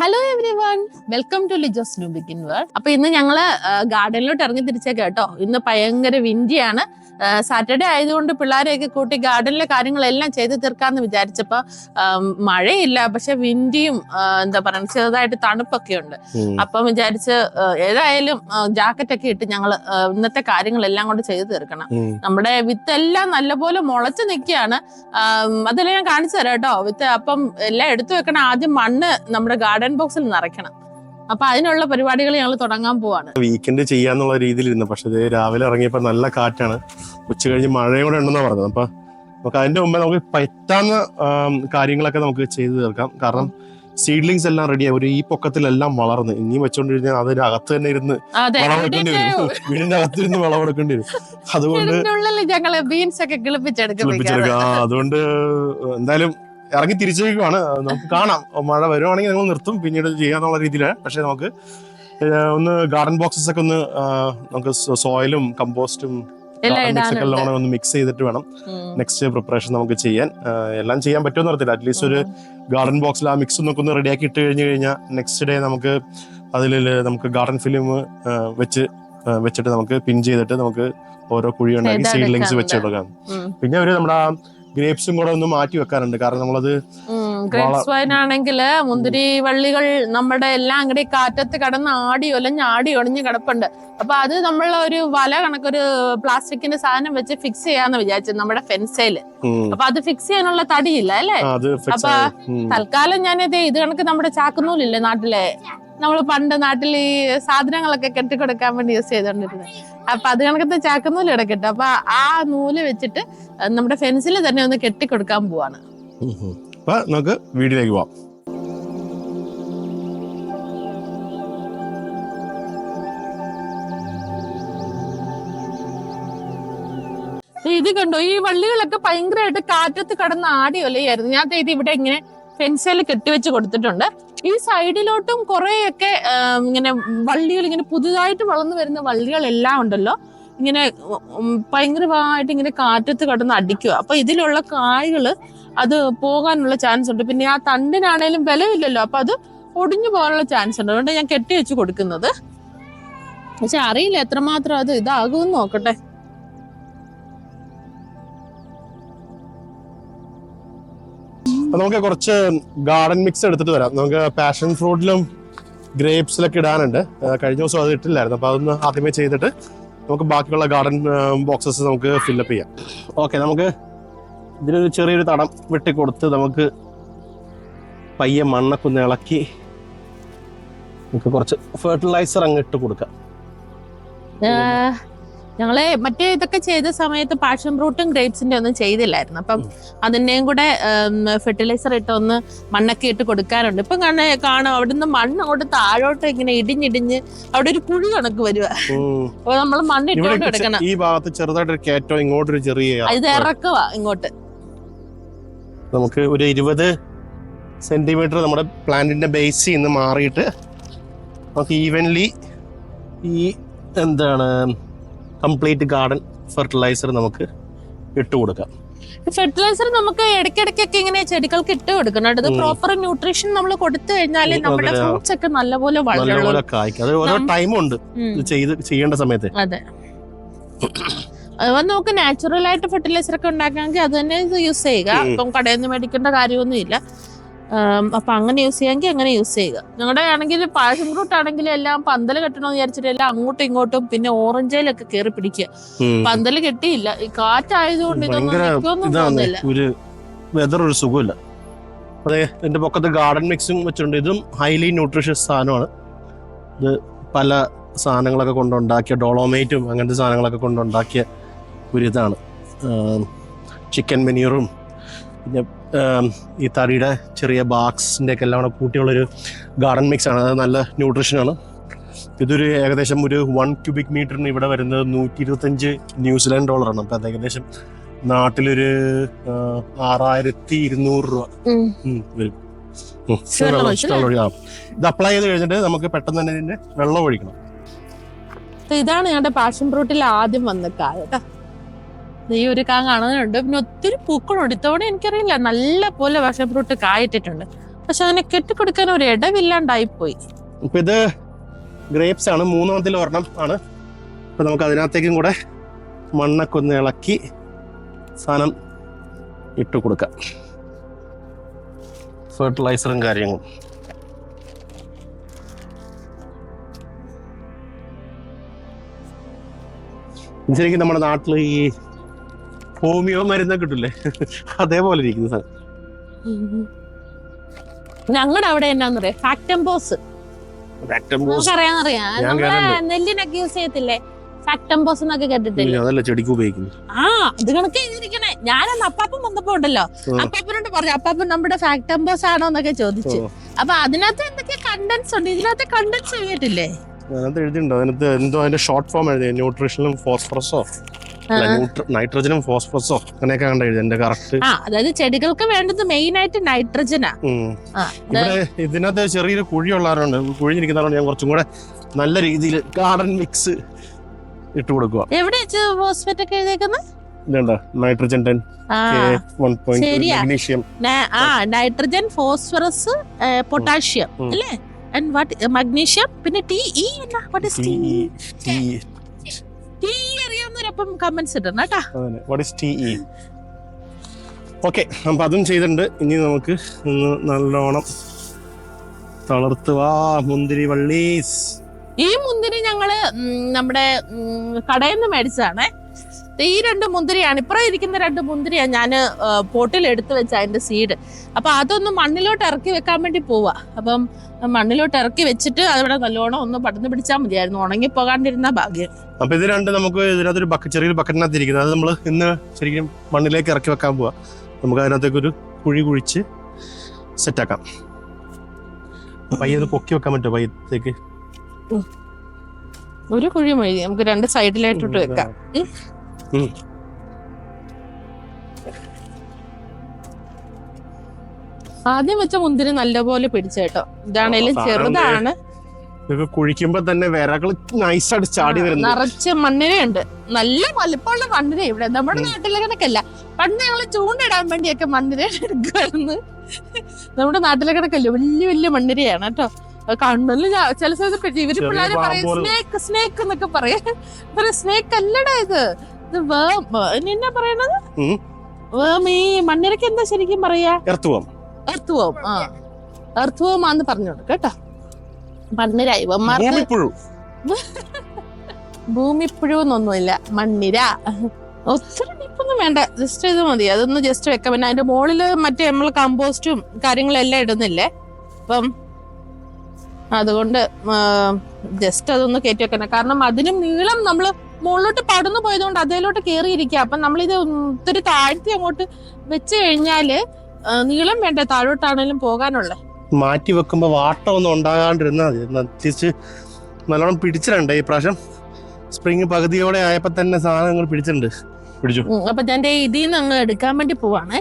Hello everyone welcome to Lijo's New Begin World അപ്പൊ ഇന്ന് ഞങ്ങൾ ഗാർഡനിലോട്ട് ഇറങ്ങി തിരിച്ചേക്കാം കേട്ടോ. ഇന്ന് ഭയങ്കര വിൻഡിയാണ് സാറ്റർഡേ ആയതുകൊണ്ട് പിള്ളേരെയൊക്കെ കൂട്ടി ഗാർഡനിലെ കാര്യങ്ങളെല്ലാം ചെയ്ത് തീർക്കാന്ന് വിചാരിച്ചപ്പോ മഴയില്ല. പക്ഷെ വിൻഡിയും എന്താ പറയുക ചെറുതായിട്ട് തണുപ്പൊക്കെ ഉണ്ട്. അപ്പം വിചാരിച്ച് ഏതായാലും ജാക്കറ്റ് ഒക്കെ ഇട്ട് ഞങ്ങൾ ഇന്നത്തെ കാര്യങ്ങളെല്ലാം കൊണ്ട് ചെയ്ത് തീർക്കണം. നമ്മുടെ വിത്ത് എല്ലാം നല്ലപോലെ മുളച്ചു നിൽക്കുകയാണ്. അതെല്ലാം ഞാൻ കാണിച്ചു തരാം കേട്ടോ. വിത്ത് അപ്പം എല്ലാം എടുത്തു വെക്കണം. ആദ്യം മണ്ണ് നമ്മുടെ ഗാർഡൻ ബോക്സിൽ നിറയ്ക്കണം. അപ്പൊ അതിനുള്ള പരിപാടികൾ ഞങ്ങൾ തുടങ്ങാൻ പോവാണ്. വീക്കെൻഡ് ചെയ്യാന്നുള്ള രീതിയിലിരുന്നു. പക്ഷെ രാവിലെ ഇറങ്ങിയപ്പോ നല്ല കാറ്റാണ്. ഉച്ച കഴിഞ്ഞ് മഴയും കൂടെ ഉണ്ടെന്നാ പറഞ്ഞത്. അപ്പൊ നമുക്ക് അതിന്റെ മുമ്പേ നമുക്ക് പറ്റാവുന്ന കാര്യങ്ങളൊക്കെ നമുക്ക് ചെയ്തു തീർക്കാം. കാരണം സീഡ്ലിങ്സ് എല്ലാം റെഡിയായി ഒരു ഈ പൊക്കത്തിലെല്ലാം വളർന്ന്. ഇനിയും വെച്ചോണ്ടിരുന്നാൽ അതിന്റെ അകത്ത് തന്നെ ഇരുന്ന് വളമെടുക്കേണ്ടി വരും. വീടിന്റെ അകത്തിരുന്ന് വളമെടുക്കേണ്ടി വരും. അതുകൊണ്ട് ഞങ്ങൾ ബീൻസ് ഒക്കെ കിളിപ്പിച്ചെടുക്കും അതുകൊണ്ട് എന്തായാലും ഇറങ്ങി തിരിച്ചേക്കുവാണ് നമുക്ക് കാണാം. മഴ വരുവാണെങ്കിൽ ഞങ്ങൾ നിർത്തും. പിന്നീട് ചെയ്യാന്നുള്ള രീതിയിലാണ്. പക്ഷെ നമുക്ക് ഒന്ന് ഗാർഡൻ ബോക്സസ് ഒക്കെ ഒന്ന് നമുക്ക് സോയിലും കമ്പോസ്റ്റും എല്ലാം ഒന്ന് മിക്സ് ചെയ്തിട്ട് വേണം. നെക്സ്റ്റ് പ്രിപ്പറേഷൻ നമുക്ക് ചെയ്യാൻ. എല്ലാം ചെയ്യാൻ പറ്റുമെന്ന് അറിയത്തില്ല. അറ്റ്ലീസ്റ്റ് ഒരു ഗാർഡൻ ബോക്സിൽ ആ മിക്സ് ഒന്ന് ഒന്ന് റെഡിയാക്കി ഇട്ട് കഴിഞ്ഞ് കഴിഞ്ഞാൽ നെക്സ്റ്റ് ഡേ നമുക്ക് അതിൽ നമുക്ക് ഗാർഡൻ ഫിലിം വെച്ച് വെച്ചിട്ട് നമുക്ക് പിൻ ചെയ്തിട്ട് നമുക്ക് ഓരോ കുഴി ഉണ്ടാക്കി സീഡ്ലിങ്സ്. വെച്ചെടുക്കാം പിന്നെ ഒരു നമ്മുടെ ഗ്രേപ്സും കൂടെ ഒന്ന് മാറ്റി വെക്കാറുണ്ട്. കാരണം നമ്മളത് ഗ്രേപ്സ് വൈൻ ആണെങ്കിൽ മുന്തിരി വള്ളികൾ നമ്മുടെ എല്ലാം കൂടി കാറ്റത്ത് കടന്ന് ആടി ഒലഞ്ഞ് ആടി ഒളിഞ്ഞ് കിടപ്പുണ്ട്. അപ്പൊ അത് നമ്മൾ ഒരു വല കണക്കൊരു പ്ലാസ്റ്റിക്കിന്റെ സാധനം വെച്ച് ഫിക്സ് ചെയ്യാന്ന് വിചാരിച്ചു നമ്മുടെ ഫെൻസയിൽ ഉം, അപ്പൊ അത് ഫിക്സ് ചെയ്യാനുള്ള തടിയില്ല അല്ലേ? അപ്പൊ തൽക്കാലം ഞാനിത് ഇത് കണക്ക് നമ്മുടെ ചാക്കുന്നൂലില്ലേ നാട്ടിലെ? നമ്മൾ പണ്ട് നാട്ടിൽ ഈ സാധനങ്ങളൊക്കെ കെട്ടിക്കൊടുക്കാൻ വേണ്ടി യൂസ് ചെയ്തോണ്ടിരുന്നത് അപ്പൊ അത് കണക്കത്തെ ചാക്കനൂൽ കിടക്കട്ടെ അപ്പൊ ആ നൂൽ വെച്ചിട്ട് നമ്മുടെ ഫെൻസിൽ തന്നെ ഒന്ന് കെട്ടിക്കൊടുക്കാൻ പോവാണ്. അപ്പൊ നമുക്ക് വീഡിയോയിലേക്ക് പോവാം. ഇത് കണ്ടോ? ഈ വള്ളികളൊക്കെ ഭയങ്കരമായിട്ട് കാറ്റത്ത് കടന്ന് ആടി ഒലയായിരുന്നു ഞാൻ ഇത് ഇവിടെ ഇങ്ങനെ ഫെൻസിൽ കെട്ടിവെച്ച് കൊടുത്തിട്ടുണ്ട്. ഈ സൈഡിലോട്ടും കുറേയൊക്കെ ഇങ്ങനെ വള്ളികൾ ഇങ്ങനെ പുതുതായിട്ട് വളർന്നു വരുന്ന വള്ളികളെല്ലാം ഉണ്ടല്ലോ. ഇങ്ങനെ ഭയങ്കരമായിട്ട് ഇങ്ങനെ കാറ്റത്ത് കടന്ന് അടിക്കുക. അപ്പൊ ഇതിലുള്ള കായകൾ അത് പോകാനുള്ള ചാൻസ് ഉണ്ട്. പിന്നെ ആ തണ്ടിനാണേലും ബലമില്ലല്ലോ. അപ്പൊ അത് ഒടിഞ്ഞു പോകാനുള്ള ചാൻസ് ഉണ്ട്. അതുകൊണ്ട് ഞാൻ കെട്ടി വെച്ച് കൊടുക്കുന്നത്. പക്ഷെ അറിയില്ല എത്രമാത്രം അത് ഇതാകുമെന്ന് നോക്കട്ടെ. അപ്പൊ നമുക്ക് കുറച്ച് ഗാർഡൻ മിക്സ് എടുത്തിട്ട് വരാം. നമുക്ക് പാഷൻ ഫ്രൂട്ടിലും ഗ്രേപ്സിലൊക്കെ ഇടാനുണ്ട്. കഴിഞ്ഞ ദിവസം അത് ഇട്ടില്ലായിരുന്നു. അപ്പൊ അതൊന്ന് ആദ്യമേ ചെയ്തിട്ട് നമുക്ക് ബാക്കിയുള്ള ഗാർഡൻ ബോക്സസ് നമുക്ക് ഫില്ലപ്പ് ചെയ്യാം. ഓക്കെ നമുക്ക് ഇതിനൊരു ചെറിയൊരു തടം വെട്ടി കൊടുത്ത് നമുക്ക് പയ്യെ മണ്ണൊക്കെ ഒന്ന് ഇളക്കി നമുക്ക് കുറച്ച് ഫെർട്ടിലൈസർ അങ്ങ് ഇട്ട് കൊടുക്കാം. ഞങ്ങളെ മറ്റേ ഇതൊക്കെ ചെയ്ത സമയത്ത് പാഷൻ ഫ്രൂട്ടും ഗ്രേപ്സിന്റെ ഒന്നും ചെയ്തില്ലായിരുന്നു. അപ്പം അതിന്റെയും കൂടെ ഫെർട്ടിലൈസർ ഇട്ട് ഒന്ന് മണ്ണൊക്കെ ഇട്ട് കൊടുക്കാറുണ്ട്. ഇപ്പം കാണാ കാണാം. അവിടുന്ന് മണ്ണ് അങ്ങോട്ട് താഴോട്ട് ഇങ്ങനെ ഇടിഞ്ഞിടിഞ്ഞ് അവിടെ ഒരു കുഴി കണക്ക് വരുക. അപ്പൊ നമ്മൾ മണ്ണ് ഇട്ടുകൊണ്ട് എടുക്കണം ഈ ഭാഗത്ത് ചെറുതായിട്ടൊരു കയറ്റം ഇങ്ങോട്ടൊരു ചെറിയ ഇത് ഇറക്കുക ഇങ്ങോട്ട്. നമുക്ക് ഒരു ഇരുപത് സെന്റിമീറ്റർ നമ്മുടെ പ്ലാന്റിന്റെ ബേസിൽ നിന്ന് മാറിയിട്ട് നമുക്ക് ഈവൻലി ഈ എന്താണ് കംപ്ലീറ്റ് ഗാർഡൻ ഫെർട്ടിലൈസർ നമുക്ക് ഇട്ട് കൊടുക്കാം. ഫെർട്ടിലൈസർ നമുക്ക് ഇടയ്ക്കിടയ്ക്കൊക്കെ ഇങ്ങനെ ചെടികൾക്ക് ഇട്ട് കൊടുക്കണം. ഇത് പ്രോപ്പർ ന്യൂട്രീഷൻ നമ്മൾ കൊടുത്തു കഴിഞ്ഞാൽ നമ്മുടെ ഫ്രൂട്ട്സ് ഒക്കെ നല്ലപോലെ നല്ലപോലെ കായ്ക്കും അത് ഓരോ ടൈമുണ്ട് ചെയ്ത് ചെയ്യേണ്ട സമയത്ത്. അതെ. അതുപോലെ നമുക്ക് നാച്ചുറൽ ആയിട്ട് ഫെർട്ടിലൈസർ ഒക്കെ ഉണ്ടാക്കാമെങ്കിൽ അത് തന്നെ യൂസ് ചെയ്യുക. ഇപ്പം കടയിൽ നിന്ന് മേടിക്കേണ്ട കാര്യമൊന്നും ഇല്ല ആം, അപ്പൊ അങ്ങനെ യൂസ് ചെയ്യാമെങ്കിൽ അങ്ങനെ യൂസ് ചെയ്യുക. ഞങ്ങളുടെ ആണെങ്കിൽ പാഷൻ ഫ്രൂട്ട് ആണെങ്കിൽ എല്ലാം പന്തൽ കെട്ടണമെന്ന് വിചാരിച്ചിട്ട് എല്ലാം അങ്ങോട്ടും ഇങ്ങോട്ടും പിന്നെ ഓറഞ്ചയിലൊക്കെ കയറി പിടിക്കുക. പന്തൽ കെട്ടിയില്ല. ഈ കാറ്റായതുകൊണ്ട് ഇതൊന്നും ഒരു വെതർ ഒരു സുഖമില്ല. അതെ എന്റെ പൊക്കത്ത് ഗാർഡൻ മിക്സും വെച്ചിട്ടുണ്ട്. ഇതും ഹൈലി ന്യൂട്രീഷ്യസ് സാധനമാണ്. ഇത് പല സാധനങ്ങളൊക്കെ കൊണ്ടുണ്ടാക്കിയ ഡോളോമേറ്റും അങ്ങനത്തെ സാധനങ്ങളൊക്കെ കൊണ്ടുണ്ടാക്കിയ ഒരു ഇതാണ്. ചിക്കൻ മെനീറും പിന്നെ ഈ തടിയുടെ ചെറിയ ബാക്സിന്റെ ഒക്കെ എല്ലാം കൂടെ കൂട്ടിയുള്ളൊരു ഗാർഡൻ മിക്സ് ആണ്. അത് നല്ല ന്യൂട്രീഷനാണ് ഇതൊരു ഏകദേശം ഒരു വൺ ക്യൂബിക് മീറ്ററിന് ഇവിടെ വരുന്നത് നൂറ്റി ഇരുപത്തഞ്ച് ന്യൂസിലാൻഡ് ഡോളറാണ് അപ്പം അത് ഏകദേശം നാട്ടിലൊരു ആറായിരത്തി ഇരുന്നൂറ് രൂപ. വരും. ഇത് അപ്ലൈ ചെയ്ത് കഴിഞ്ഞിട്ട് നമുക്ക് പെട്ടെന്ന് തന്നെ ഇതിന്റെ വെള്ളം ഒഴിക്കണം. ഇതാണ് ഞങ്ങളുടെ പാഷൻ ഫ്രൂട്ടിൽ ആദ്യം വന്ന കായ കേട്ടോ ഈ ഒരു കാ കാണുന്നുണ്ട് പിന്നെ ഒത്തിരി പൂക്കളുണ്ട്. ഇത്തവണ എനിക്കറിയില്ല. നല്ല പോലെ പാഷൻ ഫ്രൂട്ട് കായിട്ടിട്ടുണ്ട്. പക്ഷെ അതിനെ കെട്ടിക്കൊടുക്കാൻ ഒരു ഇടവില്ലാണ്ടായി പോയി. ഇപ്പൊ ഇത് ഗ്രേപ്സ് ആണ്. മൂന്നാമത്തിൽ ഒരെണ്ണം ആണ്. ഇപ്പൊ നമുക്ക് അതിനകത്തേക്കും കൂടെ മണ്ണൊക്കെ ഒന്ന് ഇളക്കി സാധനം ഇട്ട് കൊടുക്കാം. ഫെർട്ടിലൈസറും കാര്യങ്ങളും. ശരിക്കും നമ്മുടെ നാട്ടിൽ ഈ ഹോമിയോ മരുന്നൊക്കെ കിട്ടില്ലേ? അതേപോലെ ഇരിക്കുന്നു സാധനം ഞങ്ങളുടെ അവിടെ എന്നാന്നറിയാം ഫാക്ടംബോസ്. നെല്ലിനൊക്കെ യൂസ് ചെയ്യത്തില്ലേ? എന്നൊക്കെ കേട്ടിട്ടില്ലേ? അതല്ല ചെടിക്ക് ഉപയോഗിക്കുന്നു. ആ അത് കണക്ക് ചെയ്തിരിക്കണേ. ഞാനന്ന് അപ്പാപ്പൻ വന്നപ്പോ ഉണ്ടല്ലോ. അപ്പാപ്പനോട് പറഞ്ഞു അപ്പാപ്പൻ നമ്മുടെ ഫാക്ടംബോസ് ആണോ എന്നൊക്കെ ചോദിച്ചു. അപ്പൊ അതിനകത്ത് എന്തൊക്കെ കണ്ടൻസ് ഉണ്ട്. ഇതിനകത്ത് കണ്ടൻസ് എഴുതിയിട്ടില്ലേ? അതിനകത്ത് എഴുതിയിട്ടുണ്ട്. അതിനകത്ത് എന്തോ അതിന്റെ ഷോർട്ട് ഫോം എഴുതി. ന്യൂട്രീഷനും ഫോസ്ഫറസോ നൈട്രജനും ഫോസ്ഫറസോ അങ്ങനെയൊക്കെ കണ്ട എഴുതി എന്റെ കറക്റ്റ്. അതായത് ചെടികൾക്ക് വേണ്ടത് മെയിൻ ആയിട്ട് നൈട്രജനാ. ഇവിടെ ഇതിനകത്ത് ചെറിയൊരു കുഴിയുള്ളവരുണ്ട് കുഴിഞ്ഞിരിക്കുന്നതുകൊണ്ട് ഞാൻ കുറച്ചും കൂടെ നല്ല രീതിയിൽ ഗാർഡൻ മിക്സ് ഇട്ട് കൊടുക്കുക എവിടെ ഫോസ്ഫേറ്റ് ഒക്കെ എഴുതിയേക്കുന്നത് നൈട്രജൻ ടെൻ മഗ്നീഷ്യം ആ നൈട്രജൻ ഫോസ്ഫറസ് പൊട്ടാഷ്യം അല്ലേ? ആൻഡ് വാട്ട് മഗ്നീഷ്യം പിന്നെ T E what is T T അറിയാവുന്നവരപ്പം comments ഇടണം കേട്ടാ. What is T E okay അപ്പം അതും ചെയ്തിട്ടുണ്ട്. ഇനി നമുക്ക് ഒന്ന് നല്ലോണം തളർത്തുവാ മുന്തിരി വള്ളീസ്. ഈ മുന്തിരി ഞങ്ങൾ ഉം, നമ്മുടെ ഉം, കടയിൽ നിന്ന് മേടിച്ചതാണേ. ഈ രണ്ട് മുന്തിരിയാണ്. ഇപ്പുറം ഇരിക്കുന്ന രണ്ട് മുന്തിരിയാണ് ഞാൻ പോട്ടിൽ എടുത്തു വെച്ച അതിന്റെ സീഡ് അപ്പോൾ അതൊന്ന് മണ്ണിലോട്ട് ഇറക്കി വെക്കാൻ വേണ്ടി പോവുക അപ്പം മണ്ണിലോട്ട് ഇറക്കി വെച്ചിട്ട് അവിടെ നല്ലോണം ഒന്ന് പടന്ന് പിടിച്ചാൽ മതിയായിരുന്നു. ഉണങ്ങി പോകാണ്ടിരുന്ന ഭാഗ്യം. അപ്പൊ ഇത് രണ്ട് നമുക്ക് ഇതിനകത്തൊരു ബക്കറ്റ് ചെറിയൊരു ബക്കറ്റിനകത്ത് ഇരിക്കുന്നത് അത് നമ്മൾ ഇന്ന് ശരിക്കും മണ്ണിലേക്ക് ഇറക്കി വെക്കാൻ പോവാ. നമുക്ക് അതിനകത്തേക്ക് ഒരു കുഴി കുഴിച്ച് സെറ്റാക്കാം ആക്കാം. ഒന്ന് പൊക്കി വെക്കാൻ പറ്റുമോ? പയ്യത്തേക്ക്? ഒരു കുഴി മൊഴി നമുക്ക് രണ്ട് സൈഡിലായിട്ടിട്ട് വെക്കാം. ആദ്യം വെച്ച മുന്തിരി നല്ലപോലെ പിടിച്ചേട്ടോ ഇതാണേലും ചെറുതാണ്. ഇതൊക്കെ കുഴിക്കുമ്പോ തന്നെ നൈസ് നൈസായിട്ട് ചാടി വരുന്നു. നിറച്ച് മണ്ണിരയുണ്ട്. നല്ല വലിപ്പമുള്ള മണ്ണിര ഇവിടെ. നമ്മുടെ നാട്ടിലെ കണക്കല്ല. പണ്ട് ഞങ്ങൾ ചൂണ്ടിടാൻ വേണ്ടിയൊക്കെ മണ്ണിര എടുക്കുമായിരുന്നു നമ്മുടെ നാട്ടിലെ കണക്കല്ല വലിയ വലിയ മണ്ണിരയാണ് കേട്ടോ. കണ്ണിൽ ചില സ്ഥലത്ത് പിടി- ഇവർ പിള്ളേര് പറയും. സ്നേക്ക് സ്നേക്ക് എന്നൊക്കെ പറയാം. സ്നേക്ക് അല്ലടാ ഇത്. എന്നാ പറയണത്. വേം ഈ മണ്ണിരക്ക് എന്താ ശരിക്കും പറയാ? എർത്തുവം. എർത്തുവം ആ. എർത്തുവോമാന്ന് പറഞ്ഞോണ്ട് കേട്ടോ. മണ്ണിര ഇവന്മാർക്ക് ഭൂമിപ്പുഴു. ഭൂമിപ്പുഴുവെന്നൊന്നുമില്ല മണ്ണിര. ഒത്തിരി ഡിപ്പൊന്നും വേണ്ട ജസ്റ്റ് ഇത് മതി. അതൊന്ന് ജസ്റ്റ് വെക്കാം. പിന്നെ അതിന്റെ മുകളിൽ മറ്റേ നമ്മൾ കമ്പോസ്റ്റും കാര്യങ്ങളും എല്ലാം ഇടുന്നില്ലേ? അപ്പം അതുകൊണ്ട് ജസ്റ്റ് അതൊന്ന് കയറ്റി വെക്കണം. കാരണം അതിനും നീളം നമ്മൾ മുകളിലോട്ട് പടന്നു പോയതുകൊണ്ട് അതിലോട്ട് കയറിയിരിക്കുക അപ്പം നമ്മളിത് ഒത്തിരി താഴ്ത്തി അങ്ങോട്ട് വെച്ച് കഴിഞ്ഞാൽ നീളം വേണ്ട താഴോട്ടാണേലും പോകാനുള്ള? മാറ്റി വെക്കുമ്പോ വാട്ടം ഒന്നും ഉണ്ടാകാണ്ടിരുന്നാൽ മതി. തിരിച്ച് നല്ലോണം പിടിച്ചിട്ടുണ്ട് ഈ പ്രാവശ്യം? സ്പ്രിങ് പകുതിയോടെ ആയപ്പോ തന്നെ സാധനങ്ങൾ പിടിച്ചിട്ടുണ്ട്. പിടിച്ചു. അപ്പൊ ഞാൻ ദേ ഇതിൽ നിന്ന് അങ്ങ് എടുക്കാൻ വേണ്ടി പോവാണേ.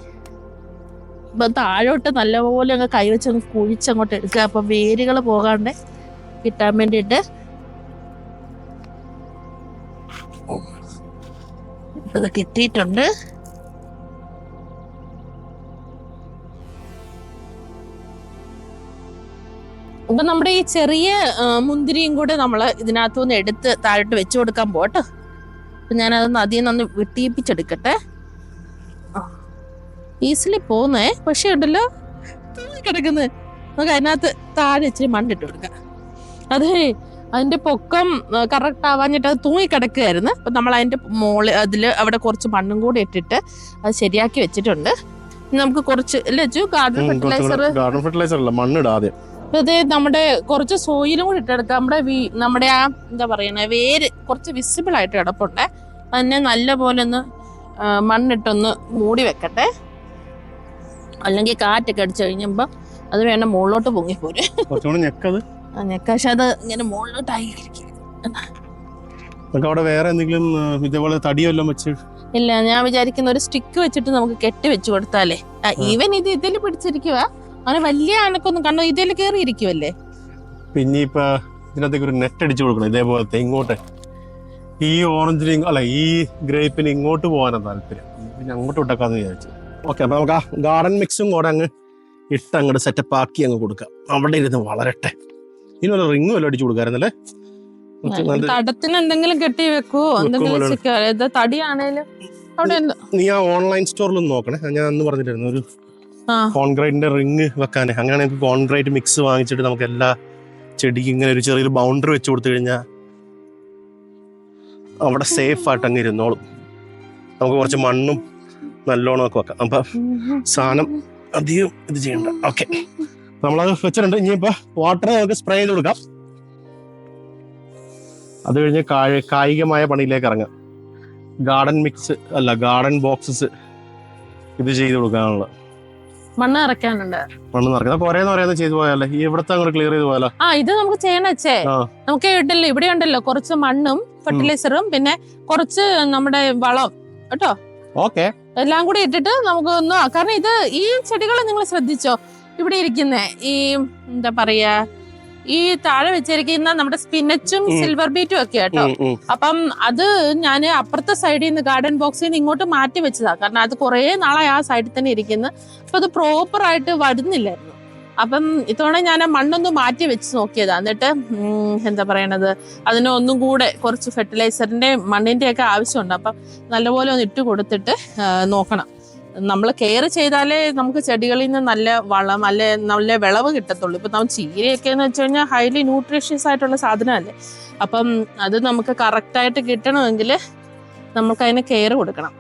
അപ്പൊ താഴോട്ട് നല്ലപോലെ അങ്ങ് കൈവച്ച് അങ്ങ് കുഴിച്ചങ്ങോട്ട് എടുക്കുക. അപ്പൊ വേരുകൾ പോകാണ്ട് കിട്ടാൻ വേണ്ടിയിട്ട് ഇത് കിട്ടിയിട്ടുണ്ട്. അപ്പൊ നമ്മുടെ ഈ ചെറിയ മുന്തിരിയും കൂടെ നമ്മൾ ഇതിനകത്തുനിന്ന് എടുത്ത് താഴോട്ട് വെച്ചു കൊടുക്കാൻ പോട്ടെ അപ്പൊ ഞാനതൊന്ന് അതിൽ നിന്ന് വെട്ടിയിപ്പിച്ചെടുക്കട്ടെ. ഈസിലി പോന്നേ. പക്ഷേ ഉണ്ടല്ലോ കിടക്കുന്നത് നമുക്ക് അതിനകത്ത് താഴെ ഇച്ചിരി മണ്ണിട്ട് കൊടുക്കാം. അതെ അതിന്റെ പൊക്കം കറക്റ്റ് ആവാഞ്ഞിട്ട് അത് തൂങ്ങി കിടക്കുകയായിരുന്നു അപ്പൊ നമ്മൾ അതിന്റെ മോൾ അതിൽ അവിടെ കുറച്ച് മണ്ണും കൂടി ഇട്ടിട്ട് അത് ശരിയാക്കി വെച്ചിട്ടുണ്ട്. ഇനി നമുക്ക് കുറച്ച് ലജു ഗാർഡൻ ഫെർട്ടിലൈസർ ഗാർഡൻ ഫെർട്ടിലൈസർ അല്ല മണ്ണിടാതെ ആദ്യം. ഇത് നമ്മുടെ കുറച്ച് സോയിലും കൂടി ഇട്ടെടുക്കാം. നമ്മുടെ വീ- നമ്മുടെ ആ എന്താ പറയണ വേര് കുറച്ച് വിസിബിൾ ആയിട്ട് കിടപ്പുണ്ട്. അതിനെ നല്ല പോലെ ഒന്ന് മണ്ണിട്ടൊന്ന് മൂടി വെക്കട്ടെ. അല്ലെങ്കിൽ കാറ്റൊക്കെ അടിച്ചു കഴിഞ്ഞപ്പോൾ അത് വേണം മുകളിലോട്ട് പൊങ്ങിപ്പോരും. പക്ഷെ അത് ഇങ്ങനെ മുകളിലോട്ടായി അവിടെ വേറെ എന്തെങ്കിലും ഇതേപോലെ തടിയല്ലോ വെച്ച്? ഇല്ല ഞാൻ വിചാരിക്കുന്ന ഒരു സ്റ്റിക്ക് വെച്ചിട്ട് നമുക്ക് കെട്ടി വെച്ച് കൊടുത്താലേ. ഈവൻ ഇത് ഇതിൽ പിടിച്ചിരിക്കുക അങ്ങനെ വലിയ അനക്കൊന്നും കണ്ടോ ഇതിൽ കയറി ഇരിക്കുമല്ലേ പിന്നെ ഇപ്പൊ ഇതിനകത്തേക്ക് ഒരു നെറ്റ് അടിച്ചു കൊടുക്കണം ഇതേപോലത്തെ ഇങ്ങോട്ട്. ഈ ഓറഞ്ചിന് അല്ല ഈ ഗ്രേപ്പിന് ഇങ്ങോട്ട് പോകാനാണ് താല്പര്യം. പിന്നെ അങ്ങോട്ട് വിട്ടേക്കാന്ന് വിചാരിച്ചു. ഓക്കെ അപ്പൊ നമുക്ക് ആ ഗാർഡൻ മിക്സും കൂടെ അങ്ങ് ഇട്ട് അങ്ങോട്ട് സെറ്റപ്പ് ആക്കി അങ്ങ് കൊടുക്കാം. അവിടെ ഇരുന്ന് വളരട്ടെ. ഇതിനൊരു റിങ് വല്ല അടിച്ചു കൊടുക്കാറുന്നല്ലേ നല്ല തടത്തിന് എന്തെങ്കിലും കെട്ടി വെക്കൂ? എന്തെങ്കിലും തടിയാണേലും നീ ആ ഓൺലൈൻ സ്റ്റോറിൽ ഒന്ന് നോക്കണേ. ഞാൻ അന്ന് പറഞ്ഞിട്ടായിരുന്നു ഒരു കോൺക്രീറ്റിന്റെ റിങ് വെക്കാനേ. അങ്ങനെ നമുക്ക് കോൺക്രീറ്റ് മിക്സ് വാങ്ങിച്ചിട്ട് നമുക്ക് എല്ലാ ചെടിക്ക് ഇങ്ങനെ ഒരു ചെറിയൊരു ബൗണ്ടറി വെച്ച് കൊടുത്തു കഴിഞ്ഞാൽ അവിടെ സേഫ് ആയിട്ട് അങ്ങ് ഇരുന്നോളും. നമുക്ക് കുറച്ച് മണ്ണും നല്ലോണം ഒക്കെ വെക്കാം. അപ്പൊ സാധനം അധികം ഇത് ചെയ്യണ്ട. ഓക്കെ നമ്മളത് വെച്ചിട്ടുണ്ട്. ഇനിയിപ്പോ വാട്ടർ നമുക്ക് സ്പ്രേ ചെയ്ത് കൊടുക്കാം. അത് കഴിഞ്ഞ് കായ- കായികമായ പണിയിലേക്ക് ഇറങ്ങാം. ഗാർഡൻ മിക്സ് അല്ല ഗാർഡൻ ബോക്സസ് ഇത് ചെയ്ത് കൊടുക്കാനുള്ള. മണ്ണ് നിറയ്ക്കാനുണ്ട്. മണ്ണ് നിറയ്ക്കുന്നത് കുറേന്ന് പറയുന്നത് ചെയ്തു പോയാലേ ഇവിടത്തെ അങ്ങോട്ട് ക്ലിയർ ചെയ്ത് പോയാലോ? ആ ഇത് നമുക്ക് ചെയ്യണ വെച്ചേ നമുക്ക് ഇടല്ലോ ഇവിടെ ഉണ്ടല്ലോ കുറച്ച് മണ്ണും ഫെർട്ടിലൈസറും പിന്നെ കുറച്ച് നമ്മുടെ വളം കേട്ടോ? ഓക്കെ. എല്ലാം കൂടി ഇട്ടിട്ട് നമുക്ക് ഒന്ന് കാരണം ഇത് ഈ ചെടികളെ നിങ്ങൾ ശ്രദ്ധിച്ചോ? ഇവിടെ ഇരിക്കുന്ന. ഈ എന്താ പറയാ ഈ താഴെ വെച്ചിരിക്കുന്ന നമ്മുടെ സ്പിനച്ചും സിൽവർ ബീറ്റും ഒക്കെ കേട്ടോ. അപ്പം അത് ഞാൻ അപ്പുറത്തെ സൈഡിൽ നിന്ന് ഗാർഡൻ ബോക്സിൽ നിന്ന് ഇങ്ങോട്ട് മാറ്റി വെച്ചതാ. കാരണം അത് കുറെ നാളായി ആ സൈഡിൽ തന്നെ ഇരിക്കുന്നു. അപ്പൊ അത് പ്രോപ്പർ ആയിട്ട് വരുന്നില്ലായിരുന്നു. അപ്പം ഇത്തവണ ഞാൻ ആ മണ്ണൊന്ന് മാറ്റി വെച്ച് നോക്കിയതാ. എന്നിട്ട് എന്താ പറയണത് അതിന് ഒന്നും കൂടെ കുറച്ച് ഫെർട്ടിലൈസറിന്റെ മണ്ണിന്റെ ഒക്കെ ആവശ്യമുണ്ട്. അപ്പം നല്ലപോലെ ഒന്ന് ഇട്ട് കൊടുത്തിട്ട് നോക്കണം. നമ്മൾ കെയർ ചെയ്താലേ നമുക്ക് ചെടികളിൽ നിന്ന് നല്ല വളം അല്ലെ നല്ല വിളവ് കിട്ടത്തുള്ളൂ. ഇപ്പം നമ്മൾ ചീരയൊക്കെ എന്ന് വെച്ച് കഴിഞ്ഞാൽ ഹൈലി ന്യൂട്രീഷ്യസ് ആയിട്ടുള്ള സാധനമല്ലേ? അപ്പം അത് നമുക്ക് കറക്റ്റായിട്ട് കിട്ടണമെങ്കിൽ നമുക്ക് അതിന് കെയർ കൊടുക്കണം.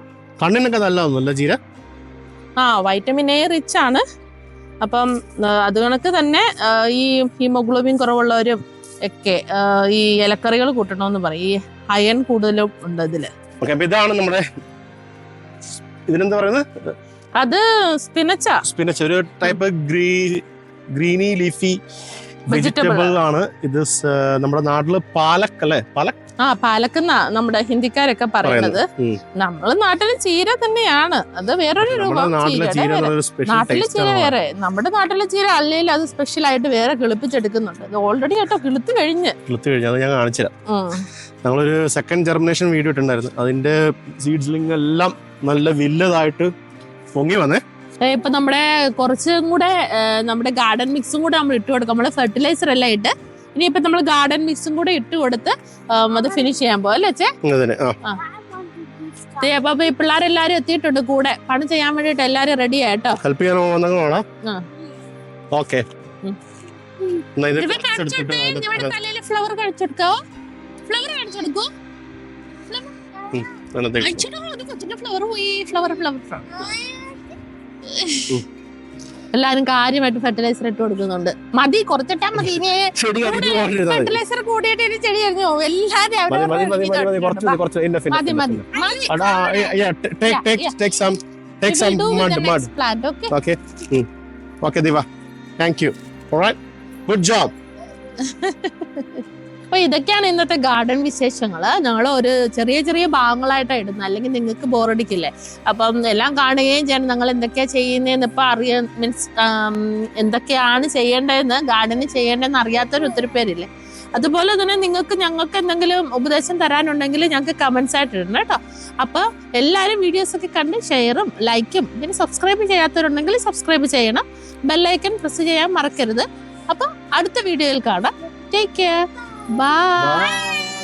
കണ്ണിനൊക്കെ നല്ലതൊന്നുമല്ല ചീര? ആ വൈറ്റമിൻ എ റിച്ച് ആണ്. അപ്പം അത് കണക്ക് തന്നെ ഈ ഹീമോഗ്ലോബിൻ കുറവുള്ളവരും ഒക്കെ ഈ ഇലക്കറികൾ കൂട്ടണമെന്ന് പറയും. ഈ അയൺ കൂടുതലും ഉണ്ട് ഇതിൽ ഇതാണ് നമ്മുടെ ഇതിനെന്താ പറയുന്നത്? അത് സ്പിനച്ച. സ്പിനച്ച. ഒരു ടൈപ്പ് ഗ്രീ ഗ്രീനി ലീഫി വെജിറ്റബിൾ ആണ്. ഇത് നമ്മുടെ നാട്ടിൽ പാലക്ക് അല്ലേ? പാലക് ആ പാലക്ക് നമ്മുടെ ഹിന്ദിക്കാരൊക്കെ പറയുന്നത്. നമ്മൾ നാട്ടിൽ ചീര തന്നെയാണ്. അത് വേറൊരു രൂപം. നാട്ടിലെ ചീര വേറെ. നമ്മുടെ നാട്ടിലെ ചീര അല്ലെങ്കിൽ അത് സ്പെഷ്യൽ ആയിട്ട് വേറെ കിളിപ്പിച്ചെടുക്കുന്നുണ്ട്. ഇത് ഓൾറെഡി കേട്ടോ കിളുത്ത് കഴിഞ്ഞ്. കിളുത്ത് കഴിഞ്ഞ്. അത് ഞാൻ കാണിച്ചു. ഞങ്ങളൊരു സെക്കൻഡ് ജെർമിനേഷൻ വീഡിയോ ഇട്ടുണ്ടായിരുന്നു അതിന്റെ സീഡ്സ്ലിംഗ് എല്ലാം നല്ല വില്ലതായിട്ട് പൊങ്ങി വന്നേ. ഇപ്പൊ നമ്മുടെ കുറച്ചും കൂടെ നമ്മുടെ ഗാർഡൻ മിക്സും കൂടെ നമ്മൾ ഇട്ട് കൊടുക്കാം. നമ്മൾ ഫെർട്ടിലൈസർ എല്ലാം ഇട്ട് ഇനിയിപ്പോ നമ്മൾ ഗാർഡൻ മിക്സും കൂടെ ഇട്ട് കൊടുത്ത് അത് ഫിനിഷ് ചെയ്യാൻ പോകും അല്ലേ അപ്പൊ ഈ പിള്ളേരെല്ലാരും എത്തിയിട്ടുണ്ട് കൂടെ. പണി ചെയ്യാൻ വേണ്ടിട്ട് എല്ലാരും റെഡി ആയിട്ടോ ഹെൽപ്പ് ചെയ്യാൻ. ഓക്കെ ഫ്ലവർ കഴിച്ചെടുക്കോ ഫ്ലവർ ഫ്ലവർ ഫ്ലവർ എല്ലാരും കാര്യമായിട്ട് ഫെർട്ടിലൈസർ ഇട്ട് കൊടുക്കുന്നുണ്ട്. മതി കുറച്ചിട്ടാ മതി. ഇനി. ഫെർട്ടിലൈസർ കൂടിയിട്ട് ഇനി ചെടി എറിഞ്ഞു പോകും. എല്ലാരും മതി മതി മതി യു ഗുഡ് കുറച്ച് അപ്പൊ ഇതൊക്കെയാണ് ഇന്നത്തെ ഗാർഡൻ വിശേഷങ്ങൾ. ഞങ്ങൾ ഒരു ചെറിയ ചെറിയ ഭാഗങ്ങളായിട്ടാണ് ഇടുന്നത് അല്ലെങ്കിൽ നിങ്ങൾക്ക് ബോറടിക്കില്ലേ അപ്പം എല്ലാം കാണുകയും ചെയ്യണം നിങ്ങൾ എന്തൊക്കെയാ ചെയ്യുന്നതെന്ന് ഇപ്പൊ അറിയാൻ മീൻസ് എന്തൊക്കെയാണ് ചെയ്യേണ്ടതെന്ന് ഗാർഡന് ചെയ്യേണ്ടതെന്ന് അറിയാത്തൊരു ഒത്തിരി പേരില്ലേ? അതുപോലെ തന്നെ നിങ്ങൾക്ക് ഞങ്ങൾക്ക് എന്തെങ്കിലും ഉപദേശം തരാനുണ്ടെങ്കിൽ ഞങ്ങൾക്ക് കമന്റ്സ് ആയിട്ട് ഇടണം കേട്ടോ. അപ്പൊ എല്ലാവരും വീഡിയോസ് ഒക്കെ കണ്ട് ഷെയറും ലൈക്കും പിന്നെ സബ്സ്ക്രൈബ് ചെയ്യാത്തവരുണ്ടെങ്കിൽ സബ്സ്ക്രൈബ് ചെയ്യണം. ബെല്ലൈക്കൺ പ്രസ് ചെയ്യാൻ മറക്കരുത്. അപ്പൊ അടുത്ത വീഡിയോയിൽ കാണാം. Take care Bye. Bye.